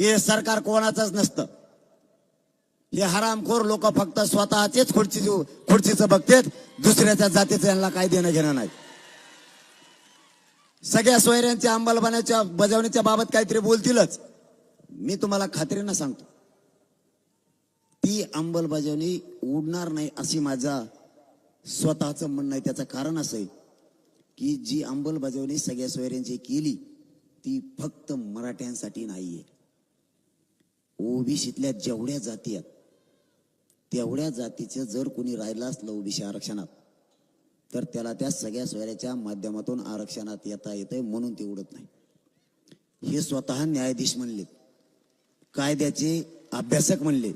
हे सरकार कोणाचंच नसतं. हे हरामखोर लोक फक्त स्वतःचेच खुर्ची खुर्चीचं बघतेत दुसऱ्याच्या जातीचं यांना काय देणं घेणं नाही. सगळ्या सोयऱ्यांच्या अंमलबजावणीच्या बजावणीच्या बाबत काहीतरी बोलतीलच. मी तुम्हाला खात्रीनं सांगतो. ती अंमलबजावणी उडणार नाही अशी माझा स्वतःचं म्हणणं आहे. त्याचं कारण असं आहे की जी अंमलबजावणी सगळ्या सोयऱ्यांची केली ती फक्त मराठ्यांसाठी नाहीये. ओबीसीतल्या जेवढ्या जाती आहेत तेवढ्या जातीचं जर कोणी राहिलं असलं ओबीसी आरक्षणात तर त्याला त्या सगळ्या सोयऱ्याच्या माध्यमातून आरक्षणात येता येतंय म्हणून ते उडत नाही. हे स्वतः न्यायाधीश म्हणले कायद्याचे अभ्यासक म्हणले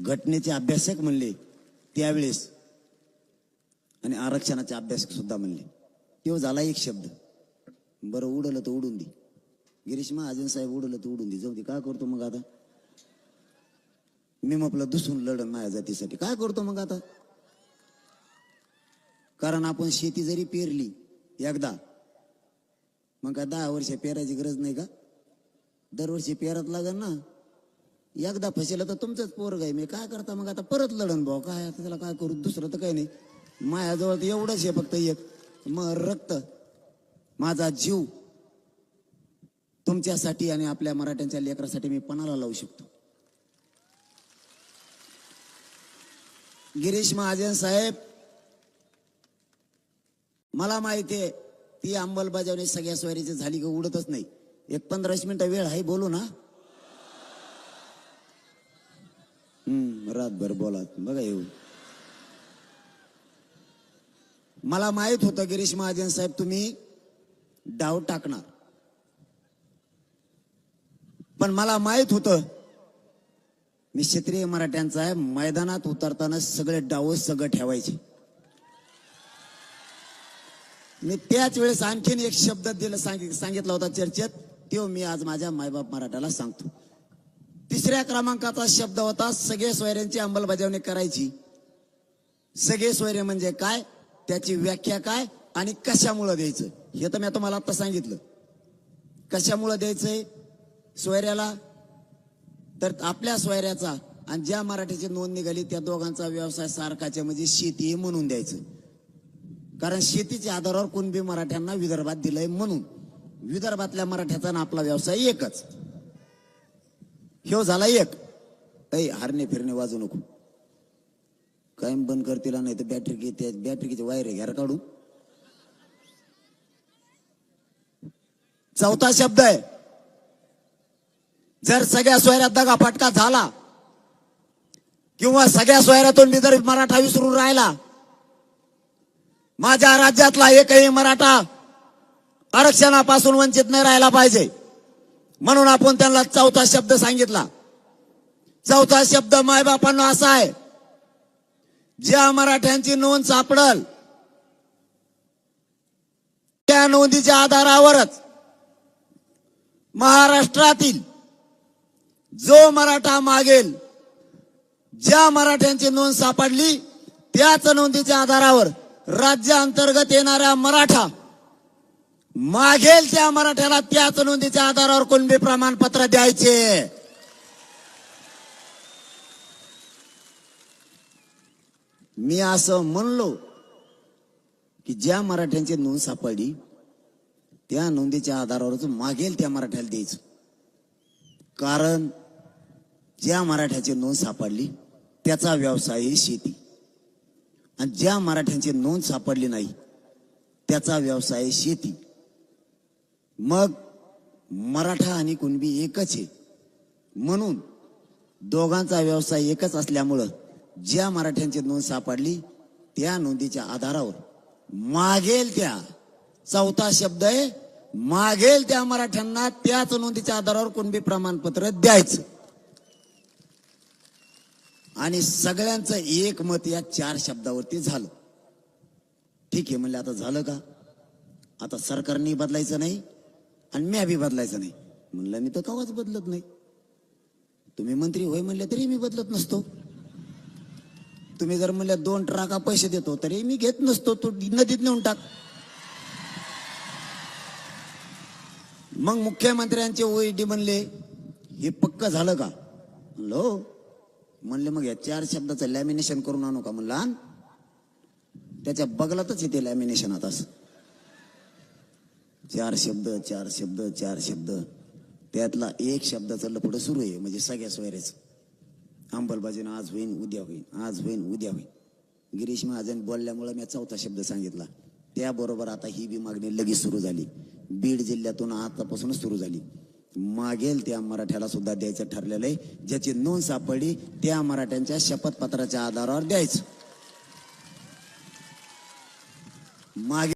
घटनेचे अभ्यासक म्हणले त्यावेळेस आणि आरक्षणाचे अभ्यासक सुद्धा म्हणले. तो झाला एक शब्द बरं उडलं तर उडून दे. गिरीश महाजन साहेब उडलं तर उडून दे. जाऊ दे काय करतो मग आता? मी म्हटलं दुसून लढन माझ्या जातीसाठी. काय करतो मग आता? कारण आपण शेती जरी पेरली एकदा मग काय दहा वर्ष पेरायची गरज नाही का? दरवर्षी पेरत लागेल ना. एकदा फसेल तर तुमचंच पोरग आहे. मी काय करता मग आता? परत लढन भाऊ. काय आता त्याला काय करू? दुसरं तर काही नाही. माझ्याजवळ तर एवढंच आहे फक्त एक. मग रक्त. माझा जीव तुमच्यासाठी आणि आपल्या मराठ्यांच्या लेकरासाठी मी पणाला लावू शकतो. गिरीश महाजन साहेब मला माहिती आहे ती अंमलबजावणी सगळ्या स्वारीची झाली का उडतच नाही. एक पंधराच मिनिटं वेळ आहे बोलू ना? हम्म रातभर बोला बघा येऊ. मला माहीत होतं गिरीश महाजन साहेब तुम्ही डाव टाकणार. पण मला माहीत होतं. मी क्षेत्रीय मराठ्यांचा आहे. मैदानात उतरताना सगळे डाव सगळं ठेवायचे. मी त्याच वेळेस आणखीन एक शब्द दिला सांगितला होता चर्चेत. तो मी आज माझ्या मायबाप मराठ्याला सांगतो. तिसऱ्या क्रमांकाचा शब्द होता सगळे सोयऱ्यांची अंमलबजावणी करायची. सगळे सोयरे म्हणजे काय? त्याची व्याख्या काय? आणि कशामुळं द्यायचं? हे तर मी तुम्हाला आता सांगितलं. कशामुळं द्यायचंय? सोयऱ्याला. तर आपल्या सोयऱ्याचा आणि ज्या मराठीची नोंद निघाली त्या दोघांचा व्यवसाय सारखाच्या म्हणजे शेती म्हणून द्यायचं. कारण शेतीच्या आधारावर कुणबी मराठ्यांना विदर्भात दिलंय म्हणून. विदर्भातल्या मराठ्याचा आणि आपला व्यवसाय एकच. ह्यो झाला एक. ऐ हरणे फिरणे वाजू नको. कायम बंद करतील नाही तर बॅटरी घेते बॅटरीचे वायर घ्यार काढू. चौथा शब्द आहे. जर सगळ्या सोयऱ्यात दगा फटका झाला किंवा सगळ्या सोयऱ्यातून मी जर मराठा विसरून राहिला माझ्या राज्यातला एकही मराठा आरक्षणापासून वंचित नाही राहायला पाहिजे. म्हणून आपण त्यांना चौथा शब्द सांगितला. चौथा शब्द मायबापांना असा आहे ज्या मराठ्यांची नोंद सापडल त्या नोंदीच्या आधारावरच महाराष्ट्रातील जो मराठा मागेल ज्या मराठ्यांची नोंद सापडली त्याच नोंदीच्या आधारावर राज्याअंतर्गत येणाऱ्या मराठा मागेल त्या मराठ्याला त्याच नोंदीच्या आधारावर कुणबी प्रमाणपत्र द्यायचे? मी असं म्हणलो की ज्या मराठ्यांची नोंद सापडली त्या नोंदीच्या आधारावरच मागेल त्या मराठ्याला द्यायचं. कारण ज्या मराठ्याची नोंद सापडली त्याचा व्यवसाय ही शेती. आणि ज्या मराठ्यांची नोंद सापडली नाही त्याचा व्यवसाय शेती. मग मराठा आणि कुणबी एकच आहे. म्हणून दोघांचा व्यवसाय एकच असल्यामुळं ज्या मराठ्यांची नोंद सापडली त्या नोंदीच्या आधारावर मागेल त्या. चौथा शब्द आहे मागेल त्या मराठ्यांना त्याच नोंदीच्या आधारावर कुणबी प्रमाणपत्र द्यायचं. आणि सगळ्यांचं एक मत या चार शब्दावरती झालं. ठीक आहे म्हणलं आता झालं का? आता सरकारने बदलायचं नाही आणि म्या बी बदलायचं नाही. म्हणलं मी तर कवाच बदलत नाही. तुम्ही मंत्री होय म्हणले तरी मी बदलत नसतो. तुम्ही जर म्हणल्या दोन ट्राका पैसे देतो तरी मी घेत नसतो. तो नदीत नेऊन टाक. मग मुख्यमंत्र्यांचे ओईडी म्हणले हे पक्क झालं का? म्हणलो हो. म्हणले मग या चार शब्दाचं लॅमिनेशन करून आणू का म्हणलं आण. त्याच्या बगलातच येते लॅमिनेशन आता असं. चार शब्द चार शब्द चार शब्द. त्यातला एक शब्द चाललं लपडं सुरू आहे म्हणजे सगळ्या सोयऱ्याचं. अंमलबाजीनं आज होईन उद्या होईन आज होईन उद्या होईन. गिरीश महाजन बोलल्यामुळे मी चौथा शब्द सांगितला. त्याबरोबर आता ही बी मागणी लगेच सुरू झाली. बीड जिल्ह्यातून आतापासूनच सुरू झाली. मागेल त्या मराठ्याला सुद्धा द्यायचं ठरलेलं आहे. ज्याची नोंद सापडली त्या मराठ्यांच्या शपथपत्राच्या आधारावर द्यायचं. मागे